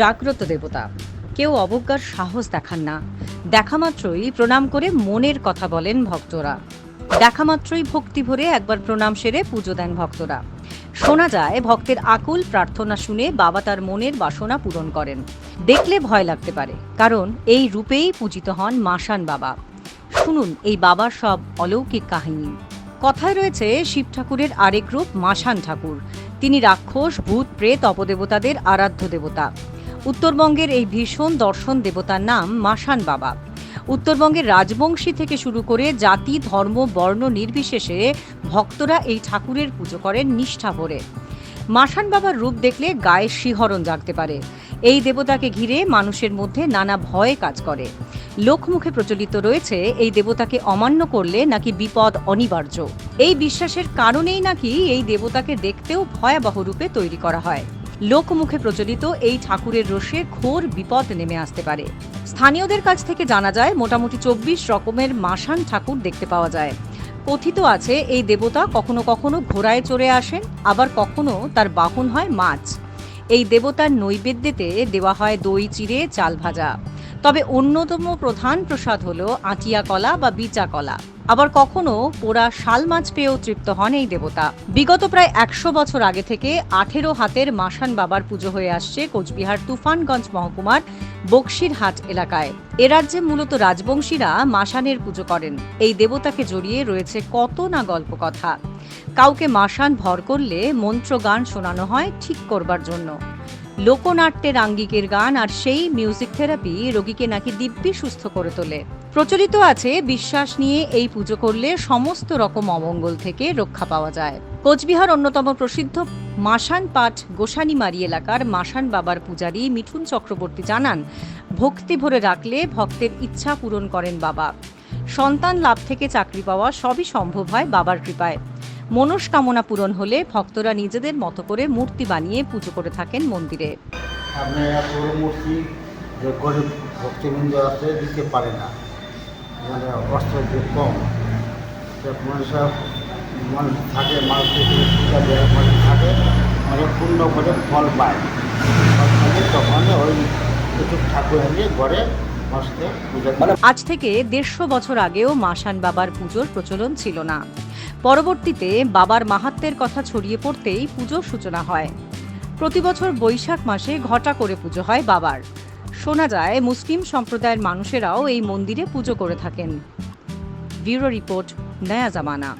জাগ্রত দেবতা। কেউ অবজ্ঞার সাহস দেখান না। দেখা মাত্রই প্রণাম করে মনের কথা বলেন ভক্তরা। দেখা মাত্রই ভক্তি ভরে একবার প্রণাম সেরে পুজো দেন ভক্তরা। শোনা যায় ভক্তের আকুল প্রার্থনা শুনে বাবা তার মনের বাসনা পূরণ করেন। দেখলে ভয় লাগতে পারে, কারণ এই রূপেই পূজিত হন মাসান বাবা। শুনুন এই বাবার সব অলৌকিক কাহিনী। কথায় রয়েছে শিব ঠাকুরের আরেক রূপ মাসান ঠাকুর। তিনি রাক্ষস, ভূত, প্রেত, অপদেবতাদের আরাধ্য দেবতা। উত্তরবঙ্গের এই ভীষণ দর্শন দেবতার নাম মাসান বাবা। উত্তরবঙ্গের রাজবংশী থেকে শুরু করে জাতি, ধর্ম, বর্ণ নির্বিশেষে ভক্তরা এই ঠাকুরের পুজো করেন নিষ্ঠা ভরে। মাসান বাবার রূপ দেখলে গায়ে শিহরণ জাগতে পারে। এই দেবতাকে ঘিরে মানুষের মধ্যে নানা ভয় কাজ করে। লোকমুখে প্রচলিত রয়েছে এই দেবতাকে অমান্য করলে নাকি বিপদ অনিবার্য। এই বিশ্বাসের কারণেই নাকি এই দেবতাকে দেখতেও ভয়াবহ রূপে তৈরি করা হয়। লোকমুখে প্রচলিত এই ঠাকুরের রোষে ঘোর বিপদ নেমে আসতে পারে। স্থানীয়দের কাছ থেকে জানা যায়, মোটামুটি চব্বিশ রকমের মাসান ঠাকুর দেখতে পাওয়া যায়। কথিত আছে, এই দেবতা কখনো কখনো ঘোড়ায় চড়ে আসেন, আবার কখনো তার বাহন হয় মাছ। এই দেবতার নৈবেদ্যেতে দেওয়া হয় দই চিড়ে, চাল ভাজা। তবে অন্যতম প্রধান প্রসাদ হল আটিয়া কলা বা বিচা কলা। আবার কখনো পোড়া শাল মাছ পেয়েও তৃপ্ত হন এই দেবতা। বিগত প্রায় একশো বছর আগে থেকে আঠেরো হাতের মাসান বাবার পুজো হয়ে আসছে কোচবিহার তুফানগঞ্জ মহকুমার বক্সিরহাট এলাকায়। এ রাজ্যে মূলত রাজবংশীরা মাসানের পুজো করেন। এই দেবতাকে জড়িয়ে রয়েছে কত না গল্প কথা কাউকে মাসান ভর করলে মন্ত্র গান শোনানো হয় ঠিক করবার জন্য। লোকনাট্যের আঙ্গিকের গান আর সেই মিউজিক থেরাপি রোগীকে নাকি দিব্যি সুস্থ করে তোলে। প্রচলিত আছে বিশ্বাস নিয়ে এই পুজো করলে সমস্ত রকম অমঙ্গল থেকে রক্ষা পাওয়া যায়। কোচবিহার অন্যতম প্রসিদ্ধ মাসান পাঠ গোসানিমারি এলাকার মাসান বাবার পূজারী মিঠুন চক্রবর্তী জানান, ভক্তি ভরে রাখলে ভক্তের ইচ্ছা পূরণ করেন বাবা। সন্তান লাভ থেকে চাকরি পাওয়া সবই সম্ভব হয় বাবার কৃপায়। মনস্কামনা পূরণ হলে ভক্তরা নিজেদের মতো করে মূর্তি বানিয়ে পুজো করে থাকেন মন্দিরে। মূর্তি দিতে না। মানে অস্ত্র থাকে মানুষ থাকে মানে পূর্ণ করে ফল পায়। ওই ঠাকুর ঘরে আজ থেকে দেড়শো বছর আগেও মাসান বাবার পুজোর প্রচলন ছিল না। পরবর্তীতে বাবার মাহাত্মের কথা ছড়িয়ে পড়তেই পুজোর সূচনা হয়। প্রতি বছর বৈশাখ মাসে ঘটা করে পুজো হয় বাবার। শোনা যায় মুসলিম সম্প্রদায়ের মানুষেরাও এই মন্দিরে পুজো করে থাকেন। ব্যুরো রিপোর্ট নয়া জামানা।